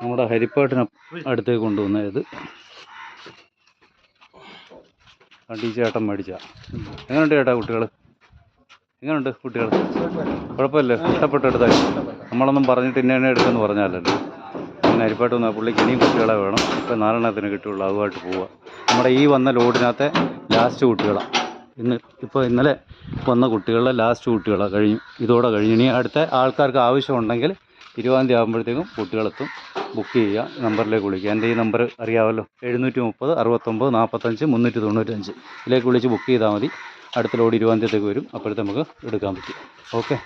നമ്മുടെ ഹരിപ്പാട്ടിന് അടുത്തേക്ക് കൊണ്ടുവന്നത് വണ്ടി ചേട്ടൻ മേടിച്ച. എങ്ങനെയുണ്ട് ചേട്ടാ കുട്ടികൾ എങ്ങനെയുണ്ട് കുട്ടികൾ. കുഴപ്പമില്ല ഇഷ്ടപ്പെട്ടെടുത്തായി നമ്മളൊന്നും പറഞ്ഞിട്ട് ഇന്ന എടുക്കുമെന്ന് പറഞ്ഞാലല്ലോ. അങ്ങനെ വന്ന പുള്ളിക്ക് ഇനിയും കുട്ടികളെ വേണം. ഇപ്പം നാലെണ്ണത്തിന് കിട്ടുള്ളൂ അതുമായിട്ട് പോവുക. നമ്മുടെ ഈ വന്ന ലോഡിനകത്തെ ലാസ്റ്റ് കുട്ടികളാണ് ഇന്ന് ഇപ്പോൾ ഇന്നലെ വന്ന കുട്ടികളുടെ ലാസ്റ്റ് കുട്ടികളാണ് കഴിഞ്ഞു ഇതോടെ കഴിഞ്ഞു. ഇനി അടുത്ത ആൾക്കാർക്ക് ആവശ്യമുണ്ടെങ്കിൽ ഇരുപതാം തീയതി ആകുമ്പോഴത്തേക്കും കുട്ടികളെത്തും. ബുക്ക് ചെയ്യുക നമ്പറിലേക്ക് വിളിക്കുക. എന്റെ ഈ നമ്പർ അറിയാമല്ലോ? എഴുന്നൂറ്റി മുപ്പത് അറുപത്തൊമ്പത് നാൽപ്പത്തഞ്ച് മുന്നൂറ്റി തൊണ്ണൂറ്റഞ്ച് ഇതിലേക്ക് വിളിച്ച് ബുക്ക് ചെയ്താൽ മതി. അടുത്ത ലോഡ് ഇരുപതാം തീയതിക്ക് വരും. അപ്പോഴത്തെ നമുക്ക് എടുക്കാൻ പറ്റും. ഓക്കെ?